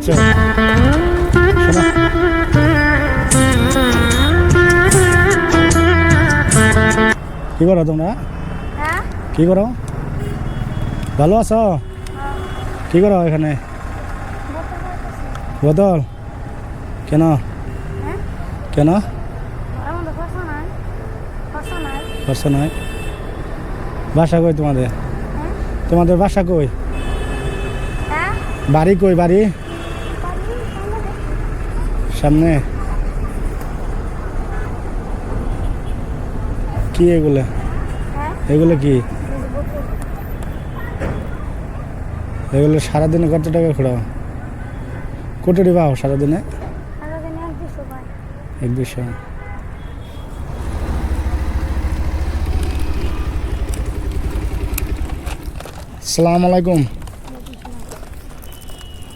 আচ্ছা। কি করো তোমরা? হ্যাঁ? কি করো? ভালো আছো? কি করো এখানে? বদল কেন? হ্যাঁ? কেন? খরচা নাই। বাসা কই তোমাদের? হ্যাঁ? তোমাদের বাসা কই? বাড়ি কই বাড়ি? সামনে। কি এগুলো? হ্যাঁ? এগুলো কি? এগুলো সারাদিনে কত টাকা খোড়াও কোটি পাও সারাদিনে? এক দুশো। সালাম আলাইকুম।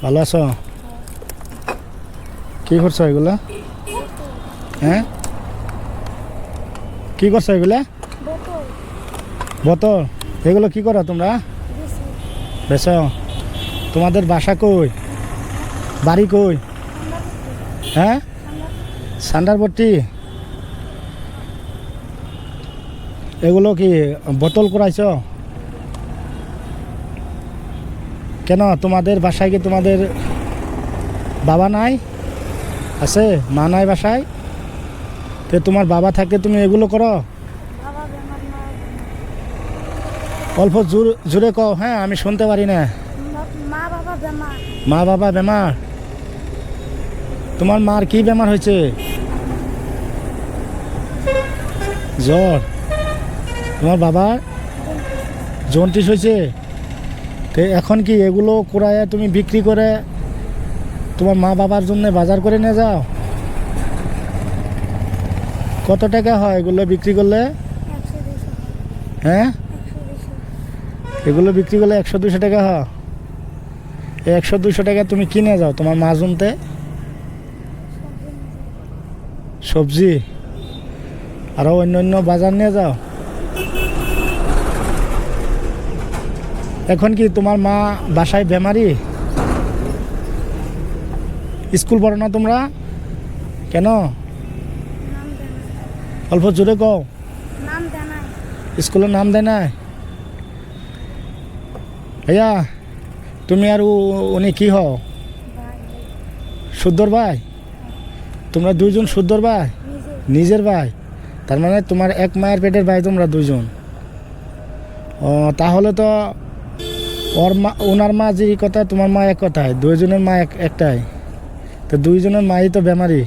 ভালো আছো? কি করছ এগুলো? হ্যাঁ? কি করছ এগুলা? বোতল। এগুলো কি করো তোমরা? বেশ তোমাদের বাসা কই? বাড়ি কই? হ্যাঁ? সান্ডারপট্টি এগুলো কি বোতল করাইছ কেন? তোমাদের বাসায় কি তোমাদের বাবা নাই? আছে? মা নাই বাসায়? তো তোমার বাবা থাকে তুমি এগুলো করো। বাবা অল্প জোর জোরে কও হ্যাঁ আমি শুনতে পারি না। মা বাবা বেমার। মা বাবা বেমার? তোমার মার কি বেমার হয়েছে? জ্বর। তোমার বাবার জন্টিস হয়েছে? তো এখন কি এগুলো কুড়ায় তুমি বিক্রি করে তোমার মা বাবার জন্য বাজার করে নিয়ে যাও। কত টাকা হয় এগুলো বিক্রি করলে? হ্যাঁ? এগুলো বিক্রি করলে একশো দুশো টাকা হয়। একশো দুশো টাকা তুমি কিনে যাও তোমার মা জনতে। সবজি। আরও অন্য অন্য বাজার নিয়ে যাও। এখন কি তোমার মা বাসায় বেমারি? স্কুল পড়ো না তোমরা? কেন? অল্প জোরে কও। নাই স্কুলের নাম দেয় না ভাইয়া, তুমি আর উনি কি হও? শুদ্ধর ভাই? তোমরা দুইজন শুদ্ধর ভাই? নিজের ভাই? তার মানে তোমার এক মায়ের পেটের ভাই তোমরা দুইজন। ও, তাহলে তো ওর মা ওনার মা যে কথা তোমার মা এক কথায়, দুইজনের মা এক, একটাই। তো দুইজনের মাই তো বেমারি,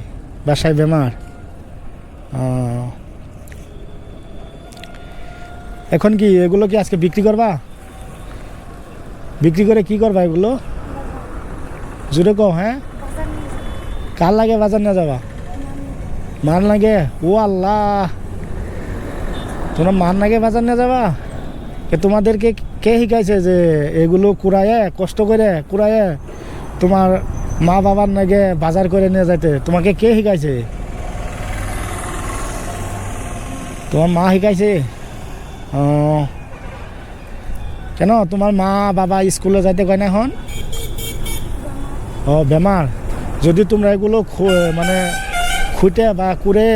বাসায় বেমার। এখন কি এগুলো কি আজকে বিক্রি করবা? বিক্রি করে কি করবা এগুলো? জুড়ে কও হ্যাঁ? কার লাগে বাজার নিয়ে যাবা? মান লাগে? ও আল্লাহ! তোমরা মান লাগে বাজার নিয়ে যাবা? তোমাদেরকে কে শিকাইছে যে এগুলো কুড়ায়ে, কষ্ট করে কুড়ায়ে তোমার মা বাবার নাগে বাজার করে নিয়ে যাইতে। তোমাকে কে শিকাইছে? তোমার মা শিকাইছে? কেন? তোমার মা বাবা স্কুলে যাইতে কয় না এখন? ও বেমার যদি তোমরা এগুলো মানে খুঁটে বা কুড়ে,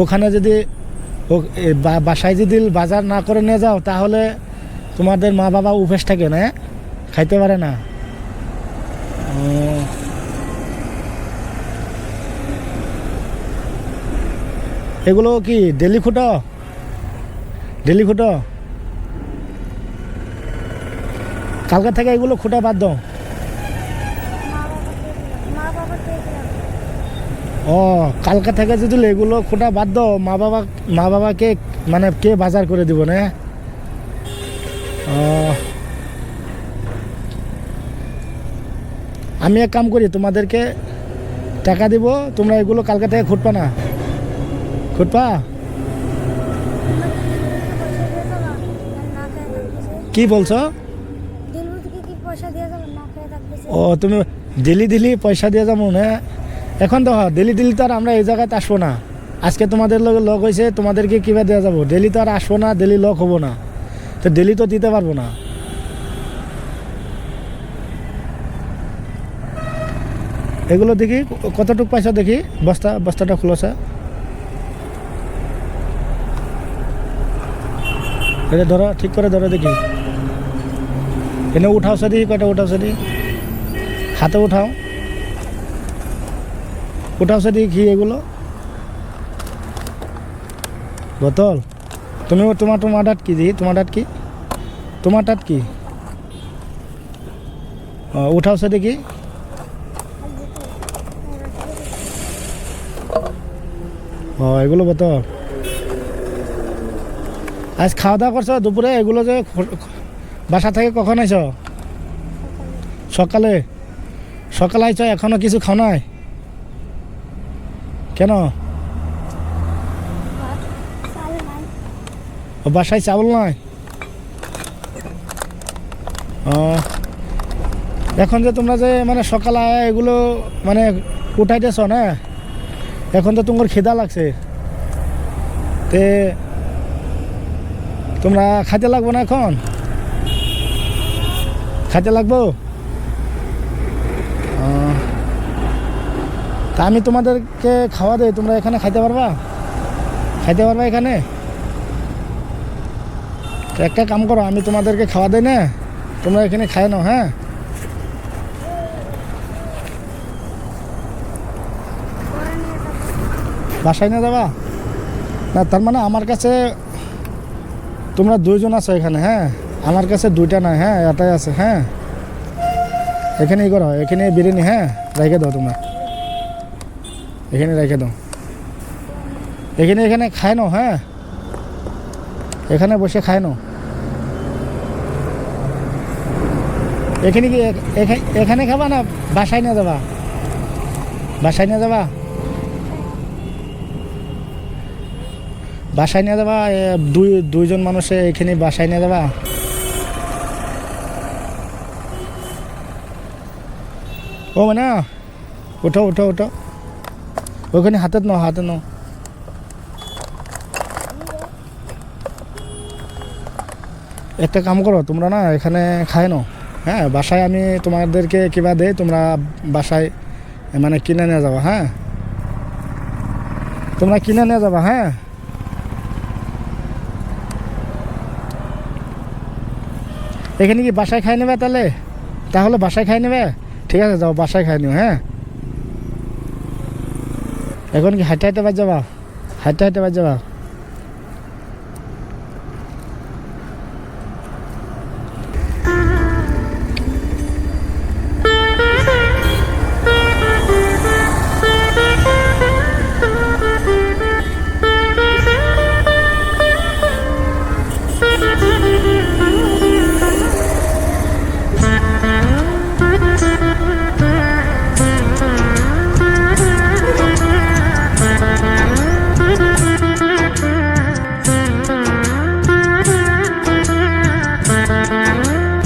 ওখানে যদি বাসায় যদি বাজার না করে নিয়ে যাও, তাহলে তোমাদের মা বাবা উপেস থাকে, না? খাইতে পারে না। এগুলো কি ডেলি খুঁটো? ডেলি খুঁটো? কালকা থেকে এগুলো খুঁটা বাদ দাও। ও, কালকা থেকে যদি এগুলো খুঁটা বাদ দাও, মা বাবা, মা বাবাকে মানে কে বাজার করে দিব না? ও। আমি এক কাম করি, তোমাদেরকে টাকা দিব, তোমরা এগুলো কালকা থেকে খুঁটপা না। থাকতেছে কি বলছো? ও, তুমি দিলি দিলি পয়সা দিয়ে যাব, না? এখন তো দিলি দিলি তো আর আমরা এই জায়গাতে আসব না। আজকে তোমাদের লগে লগ হয়েছে তোমাদেরকে কীভাবে দেওয়া যাব? ডেলি তো আর আসব না ডেলি লক হব না। তো ডেলি তো দিতে পারব না। এগুলো দেখি ক- কতটুক পাইছো দেখি, বস্তা, বস্তাটা খুলেছে এটা ধরো, ঠিক করে ধরো দেখি। এনে উঠাও সে দেখি, কয়টা উঠাও সে দেখি। হাতে উঠাও। উঠাও সে দেখি কি এগুলো। বোতল। তুমি, তোমার তোমারটাত কি দেখি? তোমারটাত কি? তোমারটাত কি? ও উঠাও সে দেখি। ও এগুলো বোতল আজ খাওয়া দাওয়া করছ দুপুরে এগুলো যে বাসা থেকে, কখন আইছ? সকালে। সকালে আইছ, এখনও কিছু খাও নাই? কেন? ও বাসায় চাউল নাই? ও এখন যে তোমরা যে মানে সকালে এগুলো মানে উঠাইতেছ না? এখন তো তোমার খিদা লাগছে। তে তোমরা খাইতে লাগবো না এখন? খাইতে লাগবো? তা আমি তোমাদেরকে খাওয়া দেই তোমরা এখানে খাইতে পারবা? খাইতে পারবা এখানে? একটা কাম করো, আমি তোমাদেরকে খাওয়া দেই না। তোমরা এখানে খাই নাও হ্যাঁ পরে নিয়ে যাব বাসায় নিয়ে যাবা? না, তার মানে আমার কাছে তোমরা দুইজন আছো এখানে হ্যাঁ? আমার কাছে দুইটা নাই হ্যাঁ? এটাই আছে হ্যাঁ? এখানেই করো, এখানে বিরিয়ানি হ্যাঁ? রেখে দাও তোমরা। এখানে রেখে দাও। এখানে এখানে খাই নাও হ্যাঁ? এখানে বসে খাই নাও। এখানে কি এখানে খাবা না বাসায় নিয়ে যাবা? বাসায় নিয়ে যাবা? বাসায় নিয়ে যাবা? দুই, দুইজন মানুষে এখানে বাসায় নিয়ে যাবা? ও মানে উঠো উঠো উঠো ওখানে হাতে নাও হাতে নাও। একটা কাম করো, তোমরা না এখানে খায় নাও। হ্যাঁ বাসায় আমি তোমাদেরকে কিবা দেই, তোমরা বাসায় মানে কিনে নিয়ে যাবা হ্যাঁ? তোমরা কিনে নিয়ে যাবা হ্যাঁ? এখানে কি বাসায় খাই নেবে তাহলে? তাহলে বাসায় খাই নেবে? ঠিক আছে, যাও, বাসায় খাই নিও হ্যাঁ? এখন কি হাঁটতে হাঁটতে বাজ যাবা হাঁটতে হাঁটতে বাজ যাবা